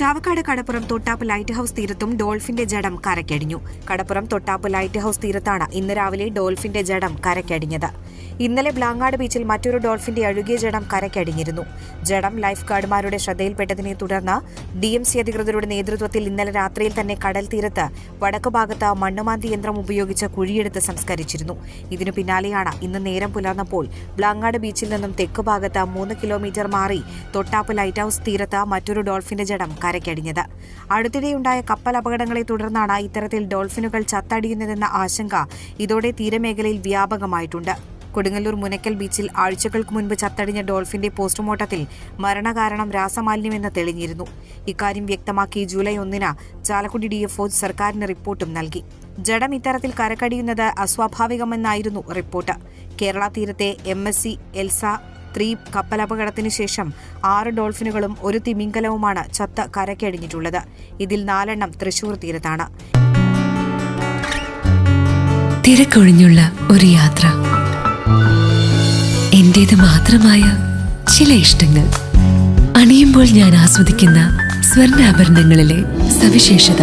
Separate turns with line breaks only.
Chavakkad കടപ്പുറം Thottappu lighthouse തീരത്തും ഡോൾഫിന്റെ ജഡം കരക്കടിഞ്ഞു. കടപ്പുറം തൊട്ടാപ്പ് ലൈറ്റ് ഹൌസ് തീരത്താണ് ഇന്ന് രാവിലെ ഡോൾഫിന്റെ ജഡം കരക്കടിഞ്ഞത്. ഇന്നലെ ബ്ലാങ്ങാട് ബീച്ചിൽ മറ്റൊരു ഡോൾഫിന്റെ അഴുകിയ ജഡം കരക്കടിഞ്ഞിരുന്നു. ജഡം ലൈഫ് ഗാർഡുമാരുടെ ശ്രദ്ധയിൽപ്പെട്ടതിനെ തുടർന്ന് ഡി എം സി അധികൃതരുടെ നേതൃത്വത്തിൽ ഇന്നലെ രാത്രിയിൽ തന്നെ കടൽ തീരത്ത് വടക്കു ഭാഗത്ത് മണ്ണുമാന്തി യന്ത്രം ഉപയോഗിച്ച് കുഴിയെടുത്ത് സംസ്കരിച്ചിരുന്നു. ഇതിനു പിന്നാലെയാണ് ഇന്ന് നേരം പുലർന്നപ്പോൾ ബ്ലാങ്ങാട് ബീച്ചിൽ നിന്നും തെക്ക് ഭാഗത്ത് മൂന്ന് കിലോമീറ്റർ മാറി തൊട്ടാപ്പ് ലൈറ്റ് ഹൌസ് തീരത്ത് മറ്റൊരു ഡോൾഫിന്റെ ജഡം കരക്കടിഞ്ഞത് അടുത്തിടെയുണ്ടായ കപ്പൽ അപകടങ്ങളെ തുടർന്നാണ് ഇത്തരത്തിൽ ഡോൾഫിനുകൾ ചത്തടിയുന്നതെന്ന ആശങ്ക ഇതോടെ തീരമേഖലയിൽ വ്യാപകമായിട്ടുണ്ട്. കൊടുങ്ങല്ലൂർ മുനക്കൽ ബീച്ചിൽ ആഴ്ചകൾക്ക് മുൻപ് ചത്തടിഞ്ഞ ഡോൾഫിന്റെ പോസ്റ്റ്മോർട്ടത്തിൽ മരണകാരണം രാസമാലിന്യമെന്ന് തെളിഞ്ഞിരുന്നു. ഇക്കാര്യം വ്യക്തമാക്കി ജൂലൈ ഒന്നിന് ചാലക്കുടി ഡിഎഫ്ഒ സർക്കാരിന് റിപ്പോർട്ടും നൽകി. ജഡം ഇത്തരത്തിൽ കരക്കടിയുന്നത് അസ്വാഭാവികമെന്നായിരുന്നു റിപ്പോർട്ട്. കേരള തീരത്തെ M S C Elsa three കപ്പലപകടത്തിന് ശേഷം ആറ് ഡോൾഫിനുകളും ഒരു തിമിംഗലവുമാണ് ചത്ത കരക്കടിഞ്ഞിട്ടുള്ളത്. ഇതിൽ നാലെണ്ണം തൃശൂർ തീരത്താണ്.
തിരക്കൊഴിഞ്ഞുള്ള ഒരു യാത്ര. എന്റേത് മാത്രമായ ചില ഇഷ്ടങ്ങൾ. അണിയുമ്പോൾ ഞാൻ ആസ്വദിക്കുന്ന സ്വർണാഭരണങ്ങളിലെ സവിശേഷത.